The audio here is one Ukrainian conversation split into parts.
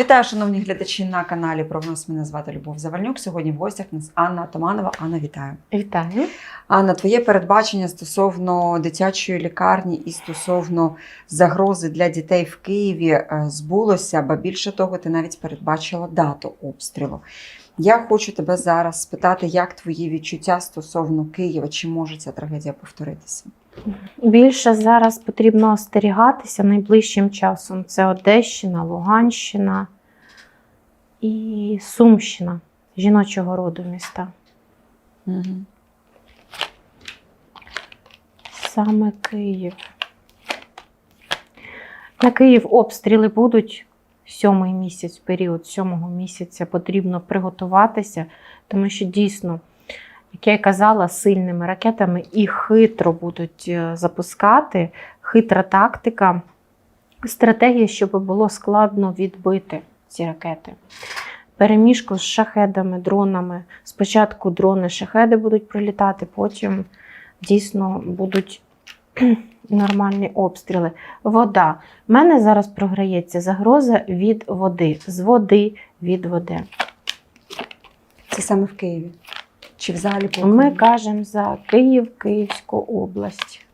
Вітаю, шановні глядачі на каналі Прогноз. Мене звати Любов Завальнюк. Сьогодні в гостях у нас Анна Атаманова. Анна, вітаю. Вітаю. Анна, твоє передбачення стосовно дитячої лікарні і стосовно загрози для дітей в Києві е, збулося, ба більше того, ти навіть передбачила дату обстрілу. Я хочу тебе зараз спитати, як твої відчуття стосовно Києва, чи може ця трагедія повторитися? Більше зараз потрібно остерігатися найближчим часом. Це Одещина, Луганщина і Сумщина жіночого роду міста. Угу. Саме Київ. На Київ обстріли будуть сьомий місяць, період сьомого місяця потрібно приготуватися, тому що дійсно, як я й казала, сильними ракетами і хитро будуть е, запускати, хитра тактика, стратегія, щоб було складно відбити ці ракети. Переміжку з шахедами, дронами. Спочатку дрони, шахеди будуть прилітати, потім дійсно будуть нормальні обстріли. Вода. У мене зараз програється загроза від води. З води від води. Це саме в Києві. Чи взагалі по Ми кажемо за Київ, Київську область.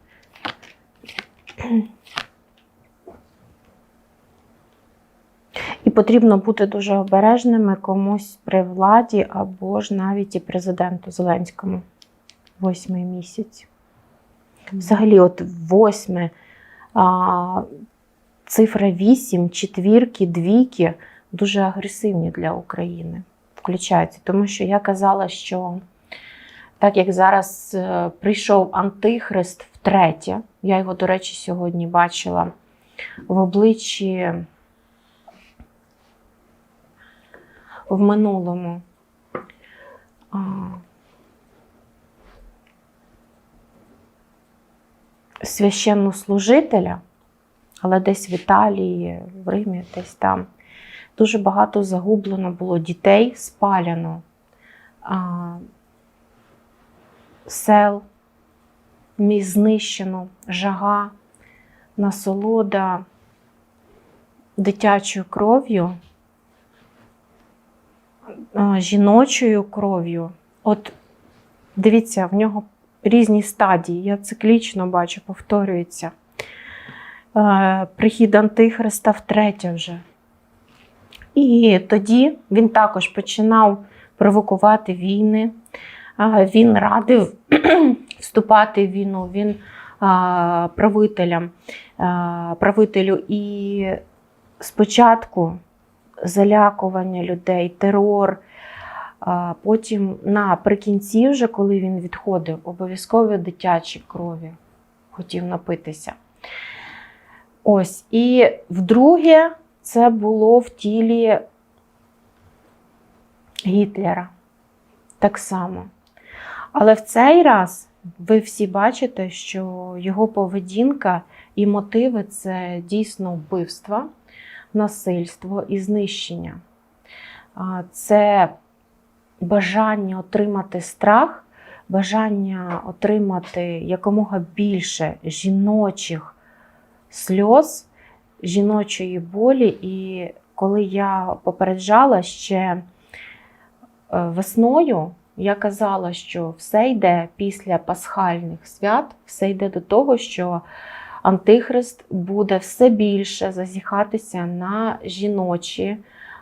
І потрібно бути дуже обережними комусь при владі або ж навіть і президенту Зеленському. Восьмий місяць. Взагалі, от восьме, а, цифра вісім, четвірки, двійки дуже агресивні для України. Включаються. Тому що я казала, що так як зараз е, прийшов Антихрист втретє, я його, до речі, сьогодні бачила в обличчі в минулому. Священнослужителя, але десь в Італії, в Римі, десь там. Дуже багато загублено було дітей, спаляно сел, міст знищено, жага, насолода дитячою кров'ю, жіночою кров'ю. От дивіться, в нього різні стадії. Я циклічно бачу, повторюється. Е, Прихід Антихриста втретє вже. І тоді він також починав провокувати війни. Він радив вступати в війну, він правителям, правителю. І спочатку залякування людей, терор. Потім наприкінці, вже коли він відходив, обов'язково дитячі крові хотів напитися. Ось. І вдруге, це було в тілі Гітлера. Так само. Але в цей раз ви всі бачите, що його поведінка і мотиви це дійсно вбивство, насильство і знищення. Це бажання отримати страх, бажання отримати якомога більше жіночих сльоз, жіночої болі. І коли я попереджала ще е, весною, я казала, що все йде після пасхальних свят, все йде до того, що Антихрист буде все більше зазіхатися на жіночі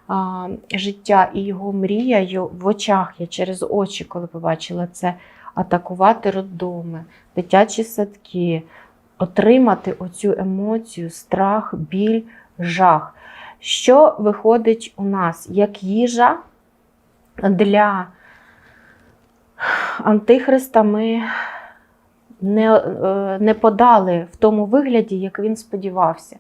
а, життя і його мрія й- в очах. Я через очі, коли побачила це, атакувати роддоми, дитячі садки, отримати оцю емоцію, страх, біль, жах. Що виходить у нас як їжа для Антихриста ми не, е, не подали в тому вигляді, як він сподівався.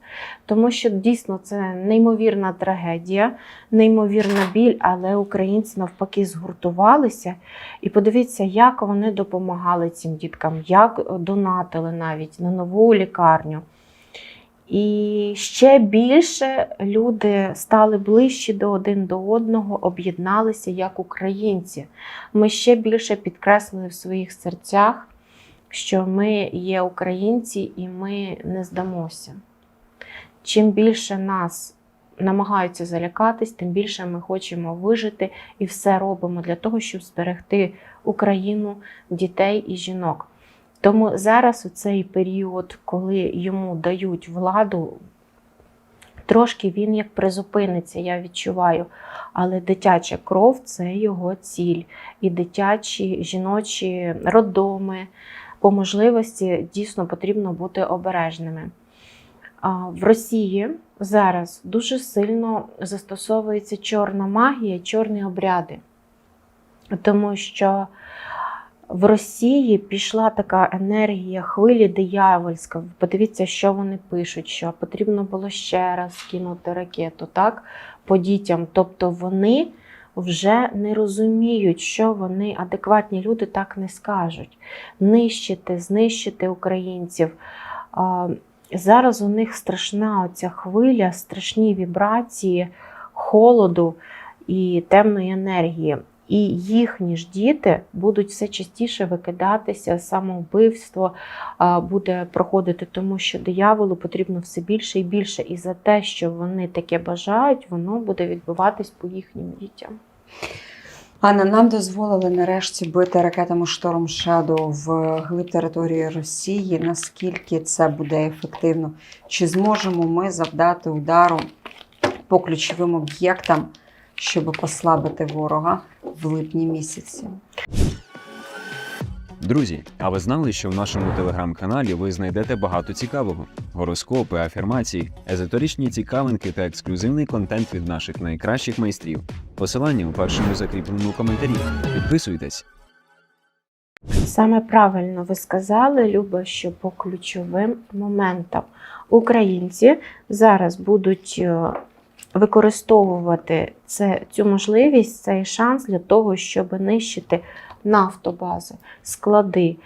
Тому що дійсно це неймовірна трагедія, неймовірна біль, але українці навпаки згуртувалися. І подивіться, як вони допомагали цим діткам, як донатили навіть на нову лікарню. І ще більше люди стали ближчі до один до одного, об'єдналися як українці. Ми ще більше підкреслили в своїх серцях, що ми є українці і ми не здамося. Чим більше нас намагаються залякатись, тим більше ми хочемо вижити і все робимо для того, щоб зберегти Україну, дітей і жінок. Тому зараз у цей період, коли йому дають владу, трошки він як призупиниться, я відчуваю. Але дитяча кров це його ціль. І дитячі жіночі роддоми, по можливості дійсно потрібно бути обережними. В Росії зараз дуже сильно застосовується чорна магія, чорні обряди, тому що в Росії пішла така енергія хвилі диявольська. Подивіться, що вони пишуть, що потрібно було ще раз кинути ракету так, по дітям. Тобто вони вже не розуміють, що вони, адекватні люди, так не скажуть. Нищити, знищити українців. Зараз у них страшна оця хвиля, страшні вібрації холоду і темної енергії. І їхні ж діти будуть все частіше викидатися, самовбивство буде проходити, тому що дияволу потрібно все більше і більше. І за те, що вони таке бажають, воно буде відбуватись по їхнім дітям. Анна, нам дозволили нарешті бити ракетами Шторм Shadow в глиб території Росії. Наскільки це буде ефективно? Чи зможемо ми завдати удару по ключовим об'єктам, щоб послабити ворога в липні місяці? Друзі, а ви знали, що в нашому телеграм-каналі ви знайдете багато цікавого: гороскопи, афірмації, езотеричні цікавинки та ексклюзивний контент від наших найкращих майстрів. Посилання у першому закріпленому коментарі. Підписуйтесь. Саме правильно ви сказали, Люба, що по ключовим моментам українці зараз будуть е, використовувати це, цю можливість, цей шанс для того, щоб нищити нафтобази, склади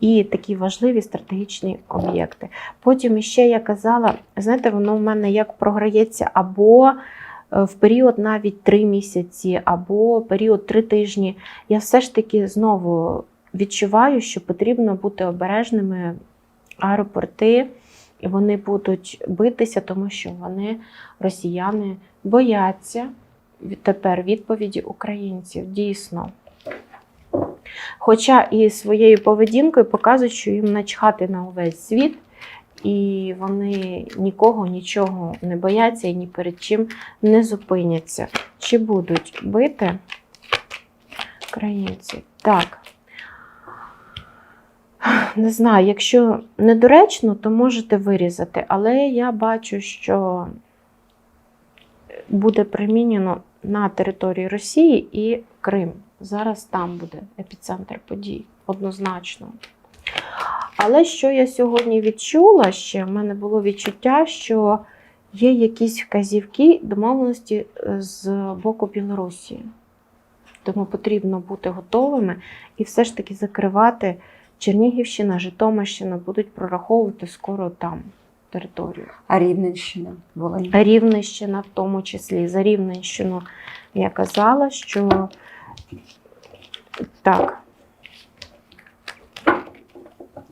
і такі важливі стратегічні об'єкти. Потім іще я казала, знаєте, воно в мене як програється або е, в період навіть 3 місяці, або період 3 тижні. Я все ж таки знову відчуваю, що потрібно бути обережними аеропорти, і вони будуть битися, тому що вони, росіяни, бояться тепер відповіді українців. Дійсно. Хоча і своєю поведінкою показують, що їм начхати на увесь світ, і вони нікого, нічого не бояться і ні перед чим не зупиняться. Чи будуть бити українці? Так. Не знаю, якщо недоречно, то можете вирізати, але я бачу, що буде примінено на території Росії і Крим. Зараз там буде епіцентр подій, однозначно. Але що я сьогодні відчула ще, в мене було відчуття, що є якісь вказівки домовленості е, з боку Білорусі. Тому потрібно бути готовими і все ж таки закривати Чернігівщина, Житомирщина будуть прораховувати скоро там територію. А Рівненщина, Волинь? Рівненщина в тому числі. За Рівненщину я казала, що так,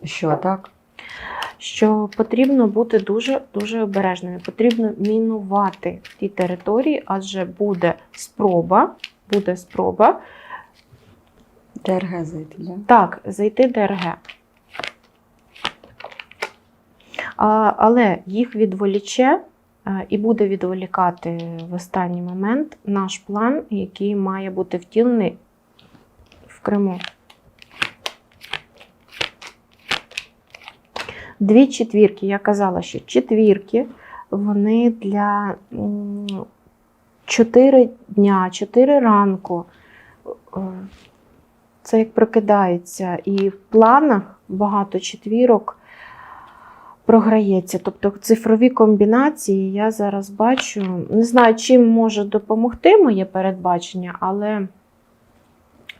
Що так? що потрібно бути дуже дуже обережними. Потрібно мінувати ті території, адже буде спроба, буде спроба ДРГ зайти, да? Так, зайти ДРГ. А, але їх відволіче е, і буде відволікати в останній момент наш план, який має бути втілений в Криму. Дві четвірки. Я казала, що четвірки вони для 4 дня, 4 ранку. Це як прокидається. І в планах багато четвірок програється. Тобто цифрові комбінації я зараз бачу. Не знаю, чим може допомогти моє передбачення, але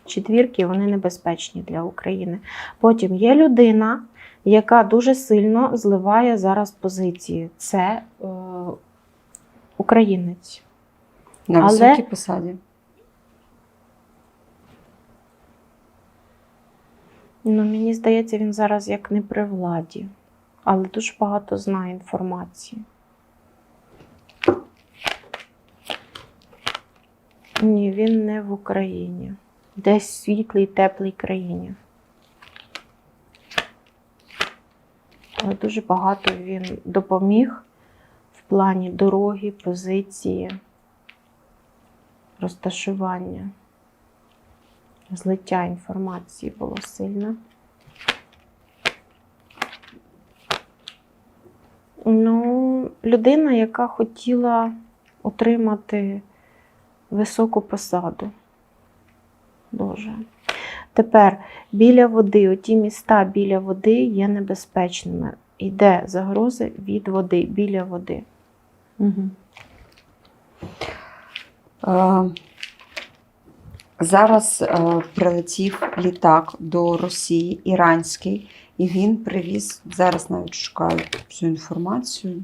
четвірки вони небезпечні для України. Потім є людина, яка дуже сильно зливає зараз позиції. Це е, українець. На високій посаді. Ну, мені здається, він зараз як не при владі, але дуже багато знає інформації. Ні, він не в Україні. Десь в світлій, теплій країні. Але дуже багато він допоміг в плані дороги, позиції, розташування. Злиття інформації було сильне. Ну, людина, яка хотіла отримати високу посаду. Дуже. Тепер біля води, оті міста біля води є небезпечними. Йде загрози від води, біля води. Угу. Е, зараз е, прилетів літак до Росії, іранський, і він привіз, зараз навіть шукаю цю інформацію.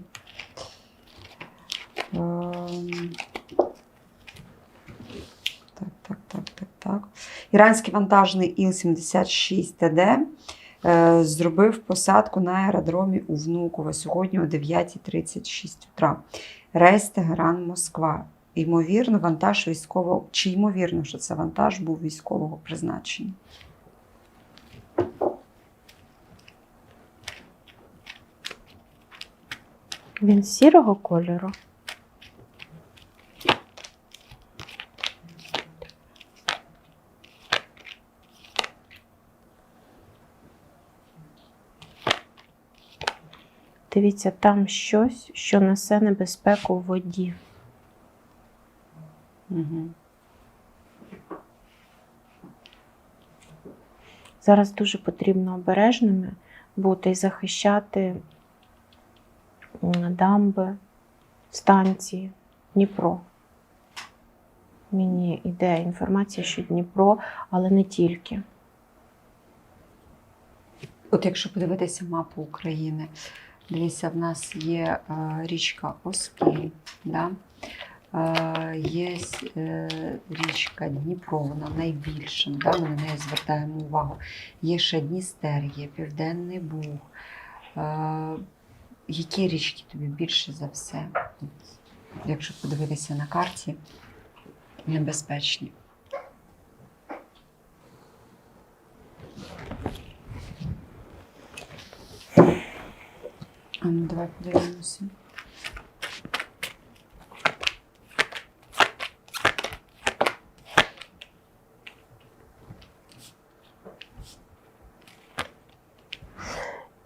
Ем, Так, так, так, так, так. Іранський вантажний Іл-76ТД е, зробив посадку на аеродромі у Внуково сьогодні о 9.36 утра. Рейс Тегеран Москва. Ймовірно, вантаж військового, чи ймовірно, що це вантаж був військового призначення. Він сірого кольору. Дивіться, там щось, що несе небезпеку в воді. Угу. Зараз дуже потрібно обережними бути і захищати дамби, станції, Дніпро. Мені йде інформація, що Дніпро, але не тільки. От якщо подивитися мапу України, дивіться, в нас є е, річка Оскіль, да? Є е, річка Дніпро, вона найбільша, да? ми на неї звертаємо увагу. Є ще Дністер, є Південний Буг. Які річки тобі більше за все? Якщо подивитися на карті, небезпечні. А ну давай подивимося.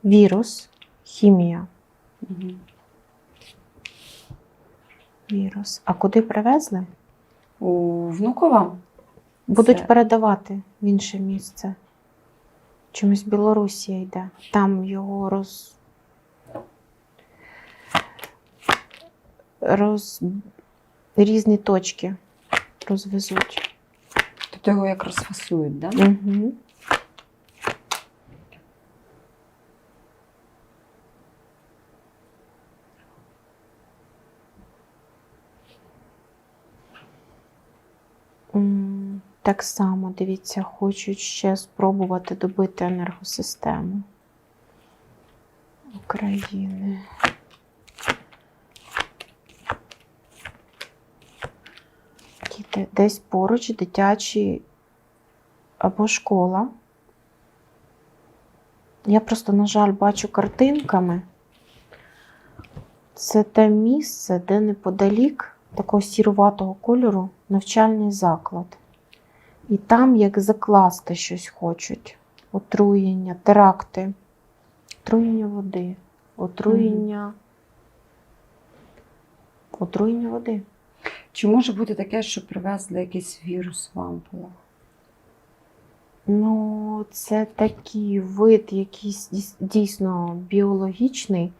Вірус, хімія. Угу. Вірус. А куди привезли? У Внукова? Будуть Це- передавати в інше місце. Чомусь Білорусія йде. Там його роз... роз... різні точки розвезуть. Тобто його як розфасують, да? Угу. Так само, дивіться, хочуть ще спробувати добити енергосистему України. Десь поруч дитячі або школа. Я просто, на жаль, бачу картинками. Це те місце, де неподалік такого сіруватого кольору навчальний заклад. І там як закласти щось хочуть. Отруєння, теракти, отруєння води, отруєння. Отруєння води. Чи може бути таке, що привезли якийсь вірус в ампулах? Ну, це такий вид, якийсь дійсно біологічний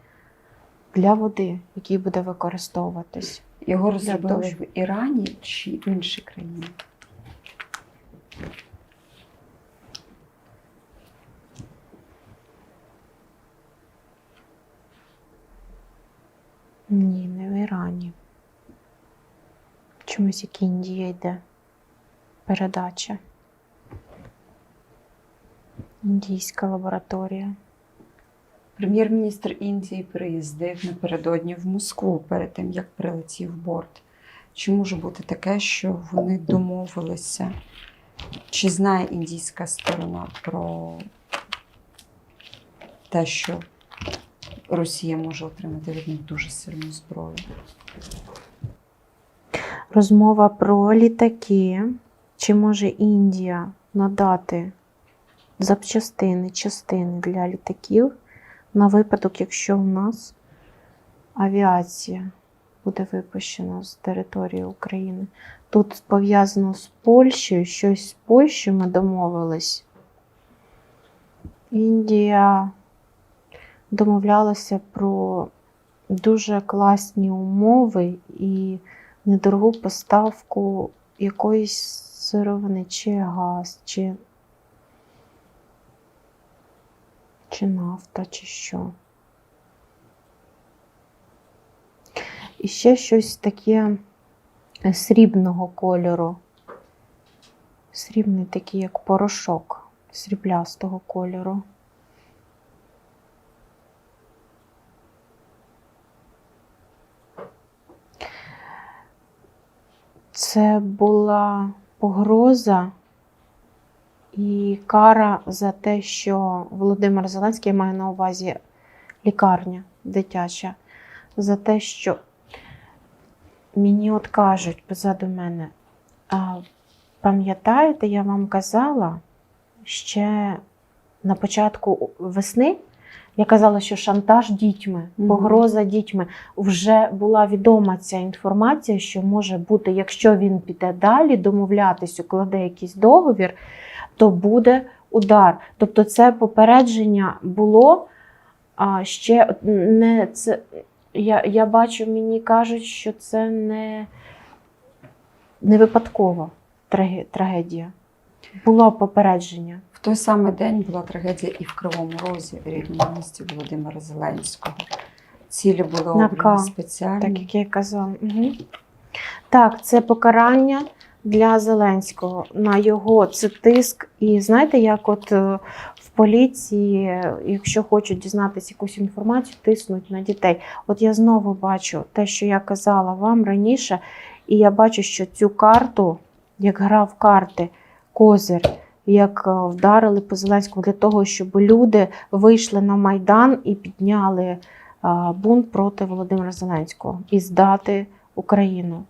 для води, який буде використовуватись. Його розробили в Ірані чи в іншій країні? Ні, не в Ірані. Чомусь як Індія йде передача. Індійська лабораторія. Прем'єр-міністр Індії приїздив напередодні в Москву перед тим, як прилетів борт. Чи може бути таке, що вони домовилися? Чи знає індійська сторона про те, що Росія може отримати від них дуже сильну зброю? Розмова про літаки. Чи може Індія надати запчастини, частини для літаків на випадок, якщо у нас авіація буде випущена з території України? Тут пов'язано з Польщею, щось з Польщею ми домовились. Індія домовлялася про дуже класні умови і недорогу поставку якоїсь сировини, чи газ, чи, чи нафта, чи що. І ще щось таке е, срібного кольору. Срібний такий, як порошок, сріблястого кольору. Це була погроза і кара за те, що Володимир Зеленський я маю на увазі лікарня дитяча, за те, що мені от кажуть позаду мене, а пам'ятаєте, я вам казала ще на початку весни, я казала, що шантаж дітьми, погроза дітьми. Вже була відома ця інформація, що може бути, якщо він піде далі, домовлятись, укладе якийсь договір, то буде удар. Тобто це попередження було а ще не це. Я, я бачу, мені кажуть, що це не, не випадкова трагедія. Було попередження. В той самий день була трагедія і в Кривому Розі, рідному місті Володимира Зеленського. Цілі були обрані спеціальні. Так як я казала. Угу. Так, це покарання для Зеленського на його це тиск. І знаєте, як от е, в поліції, е, якщо хочуть дізнатися якусь інформацію, тиснуть на дітей. От я знову бачу те, що я казала вам раніше, і я бачу, що цю карту, як грав карти, козир. Як е, вдарили по Зеленському для того, щоб люди вийшли на Майдан і підняли бунт проти Володимира Зеленського і здати Україну.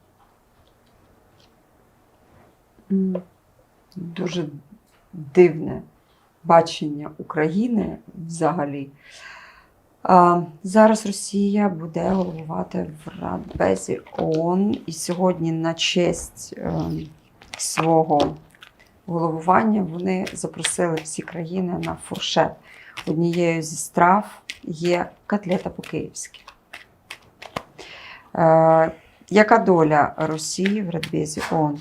Дуже дивне бачення України взагалі. Зараз Росія буде головувати в Радбезі ООН, і сьогодні на честь е, свого головування вони запросили всі країни на фуршет. Однією зі страв є котлета по-київськи. Е, Яка доля Росії в Радбезі ООН?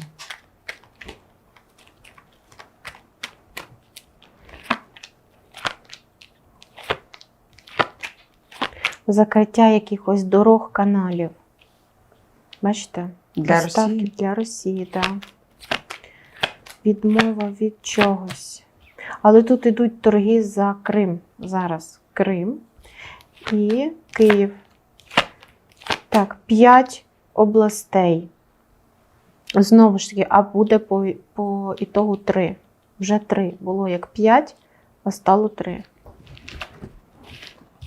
Закриття якихось дорог, каналів. Бачите? Для Доставки Росії? Для Росії, так. Відмова від чогось. Але тут ідуть торги за Крим. Зараз Крим і Київ. Так, п'ять областей. Знову ж таки, а буде по, по ітогу три. Вже три. Було як п'ять, а стало три.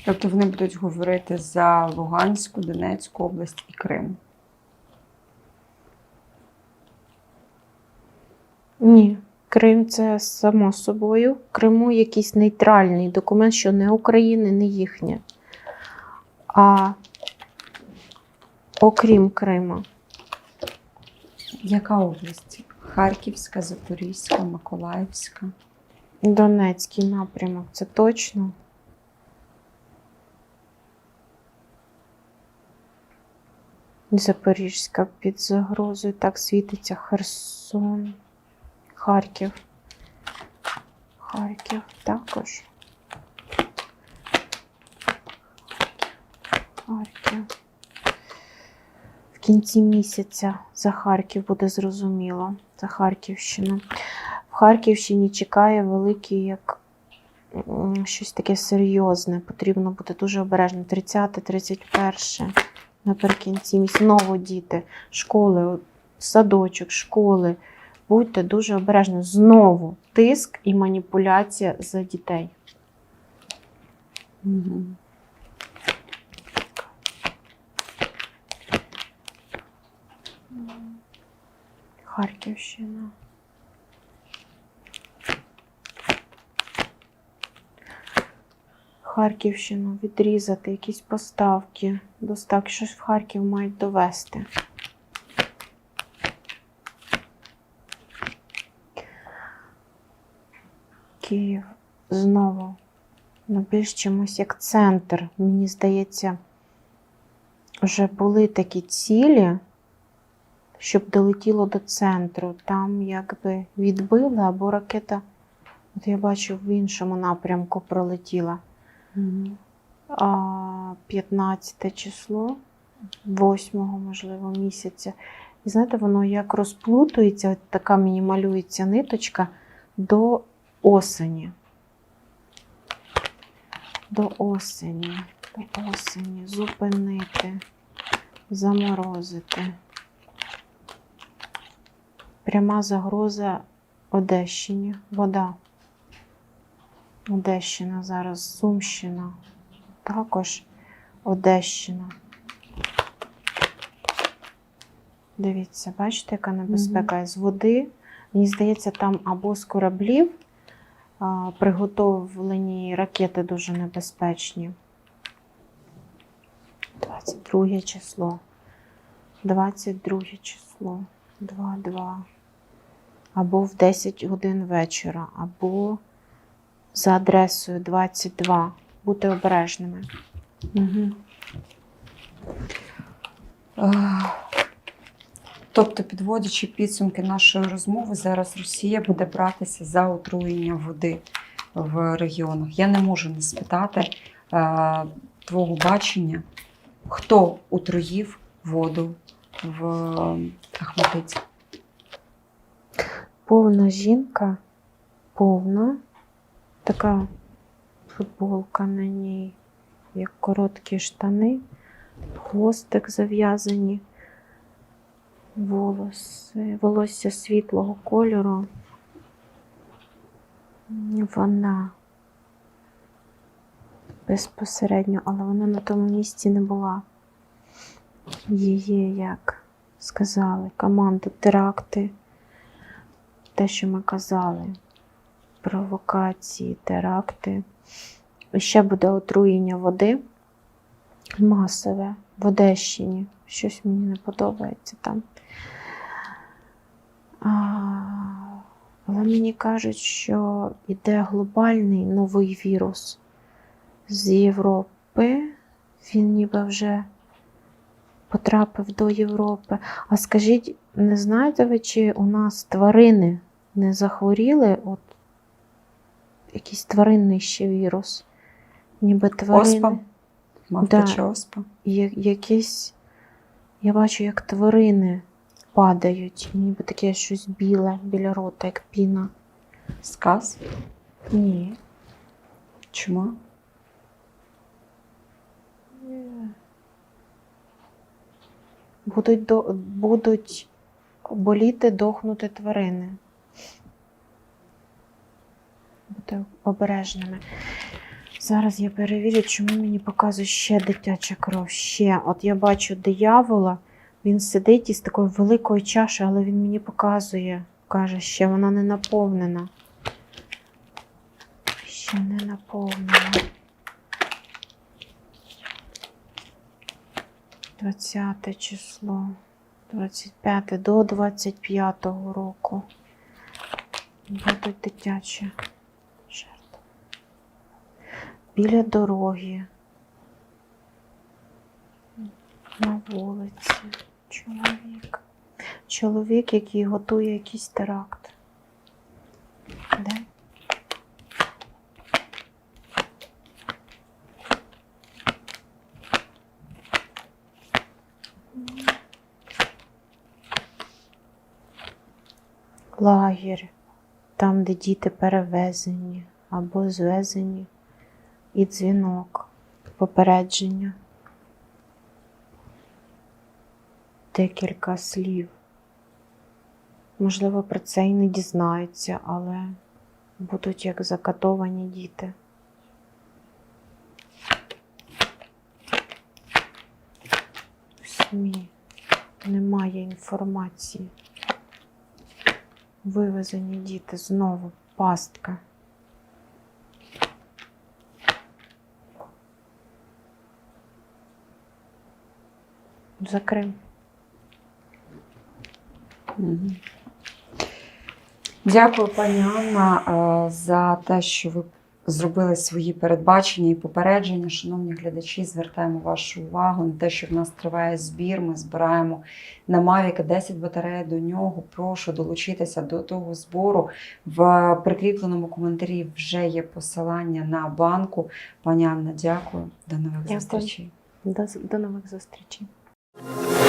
Тобто вони будуть говорити за Луганську, Донецьку область і Крим. Ні, Крим це само собою. Криму якийсь нейтральний документ, що не України, не їхнє. А окрім Крима, Яка область? Харківська, Запорізька, Миколаївська. Донецький напрямок, це точно. Запорізька під загрозою. Так світиться Херсон, Харків. Харків також. Харків. В кінці місяця за Харків буде зрозуміло. За Харківщину. В Харківщині чекає великий як щось таке серйозне. Потрібно бути дуже обережним. 30, 31. Наприкінці. Знову діти, школи, садочок, школи. Будьте дуже обережні. Знову тиск і маніпуляція за дітей. Харківщина. Харківщину відрізати, якісь поставки, доставки, щось в Харків мають довести. Київ знову. Ну, більш чимось як центр. Мені здається, вже були такі цілі, щоб долетіло до центру. Там якби відбили або ракета, от я бачу, в іншому напрямку пролетіла. Мгм. А, 15 число, 8 можливо, місяця. І знаєте, воно як розплутується, от така мені малюється ниточка до осені. До осені, до осені, зупинити, заморозити. Пряма загроза Одещині, вода. Одещина зараз, Сумщина, також Одещина. Дивіться, бачите, яка небезпека з води. Мені здається, там або з кораблів а, приготовлені ракети дуже небезпечні. 22 число. 22 число. 2-2. Або в 10 годин вечора, або за адресою 22. Бути обережними. Е, Тобто, підводячи підсумки нашої розмови, зараз Росія буде братися за отруєння води в регіонах. Я не можу не спитати е, твого бачення, хто отруїв воду в Ахматиці. Повна жінка, повна, така футболка на ній, як короткі штани, хвостик зав'язані, волоси, волосся світлого кольору. Вона безпосередньо, але вона на тому місці не була. Її, як сказали, команда теракти те, що ми казали, провокації, теракти. Ще буде отруєння води масове в Одещині. Щось мені не подобається там. А, але мені кажуть, що йде глобальний новий вірус з Європи. Він ніби вже потрапив до Європи. А скажіть, не знаєте ви, чи у нас тварини не захворіли? От якийсь тваринний ще вірус? Ніби тварини. Оспа? Мавпича Да. оспа. Я- якісь, я бачу, як тварини падають, ніби таке щось біле біля рота, як піна. Сказ? Ні. Чума? Будуть, до, будуть боліти, дохнути тварини. Бути обережними. Зараз я перевірю, чому мені показує ще дитяча кров. Ще. От я бачу диявола, він сидить із такою великою чашею, але він мені показує, каже, ще вона не наповнена. Ще не наповнена. 20 число. 25 до 25 року. Будуть дитячі. Біля дороги. На вулиці. Чоловік. Чоловік, який готує якийсь теракт. Де? лагерь, там, де діти перевезені або звезені, і дзвінок, попередження. декілька слів. Можливо, про це і не дізнаються, але будуть як закатовані діти. В СМІ немає інформації. Вивезені діти знову пастка. За Крим. Дякую, пані Анна, е, за те, що ви зробили свої передбачення і попередження. Шановні глядачі, звертаємо вашу увагу на те, що в нас триває збір. Ми збираємо на Mavic 10 батареї до нього. Прошу долучитися до того збору. В прикріпленому коментарі вже є посилання на банку. Пані Анна, дякую. До нових Дякую. зустрічей. До, до нових зустрічей. you